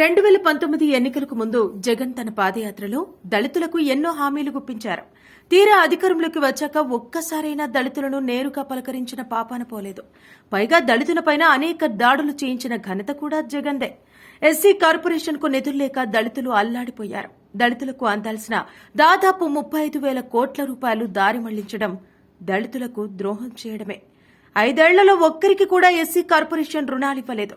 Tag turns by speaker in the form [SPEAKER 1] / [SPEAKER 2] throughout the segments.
[SPEAKER 1] రెండు వేల పంతొమ్మిది ఎన్నికలకు ముందు జగన్ తన పాదయాత్రలో దళితులకు ఎన్నో హామీలు గుప్పించారు. తీరా అధికారంలోకి వచ్చాక ఒక్కసారైనా దళితులను నేరుగా పలకరించిన పాపాన పోలేదు. పైగా దళితులపైన అనేక దాడులు చేయించిన ఘనత కూడా జగన్దే ఎస్సీ కార్పొరేషన్కు నిధులు లేక దళితులు అల్లాడిపోయారు. దళితులకు అందాల్సిన దాదాపు ముప్పై ఐదు వేల కోట్ల రూపాయలు దారి మళ్ళించడం దళితులకు ద్రోహం చేయడమే. ఐదేళ్ళలో ఒక్కరికి కూడా ఎస్సీ కార్పొరేషన్ రుణాలివ్వలేదు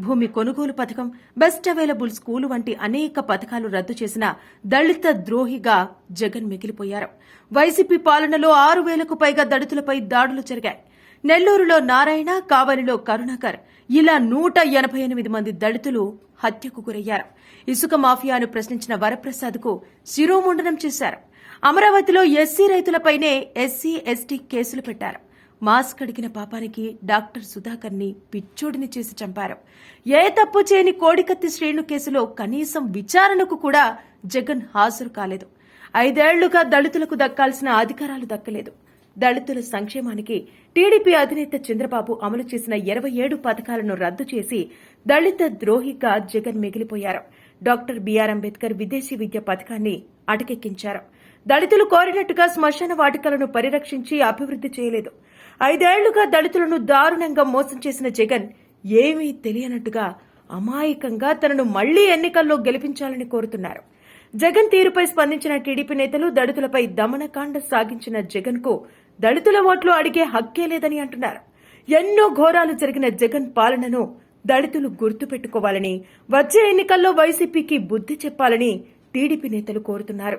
[SPEAKER 1] భూమి కొనుగోలు పథకం బెస్ట్ అవైలబుల్ స్కూలు వంటి అనేక పథకాలు రద్దు చేసిన దళిత ద్రోహిగా జగన్ మిగిలిపోయారు. వైసీపీ పాలనలో ఆరు వేలకు పైగా దళితులపై దాడులు జరిగాయి. నెల్లూరులో నారాయణ కావలిలో కరుణాకర్. ఇలా నూట ఎనభై ఎనిమిది మంది దళితులు హత్యకు గురయ్యారు. ఇసుక మాఫియాను ప్రశ్నించిన వరప్రసాద్కు శిరోముండనం చేశారు. అమరావతిలో ఎస్సీ రైతులపైనే ఎస్సీ ఎస్టీ కేసులు పెట్టారు. మాస్క్ అడిగిన పాపానికి డాక్టర్ సుధాకర్ని పిచ్చోడిని చేసి చంపారు. ఏ తప్పు చేయని కోడికత్తి శ్రేణు కేసులో కనీసం విచారణకు కూడా జగన్ హాజరు కాలేదు. ఐదేళ్ళుగా దళితులకు దక్కాల్సిన అధికారాలు దక్కలేదు. దళితుల సంక్షేమానికి టీడీపీ అధినేత చంద్రబాబు అమలు చేసిన ఇరవై ఏడు పథకాలను రద్దు చేసి దళిత ద్రోహిగా జగన్ మిగిలిపోయారు. డాక్టర్ బీఆర్ అంబేద్కర్ విదేశీ విద్య పథకాన్ని అటకెక్కించారు. దళితులు కోరినట్టుగా శ్మశాన వాటికలను పరిరక్షించి అభివృద్ది చేయలేదు. ఐదేళ్ళుగా దళితులను దారుణంగా మోసం చేసిన జగన్ ఏమీ తెలియనట్టుగా అమాయకంగా తనను మళ్ళీ ఎన్నికల్లో గెలిపించాలని కోరుతున్నారు. జగన్ తీరుపై స్పందించిన టీడీపీ నేతలు దళితులపై దమనకాండ సాగించిన జగన్కు దళితుల ఓట్లు అడిగే హక్కే లేదని అంటున్నారు. ఎన్నో ఘోరాలు జరిగిన జగన్ పాలనను దళితులు గుర్తుపెట్టుకోవాలని వచ్చే ఎన్నికల్లో వైసీపీకి బుద్ధి చెప్పాలని టీడీపీ నేతలు కోరుతున్నారు.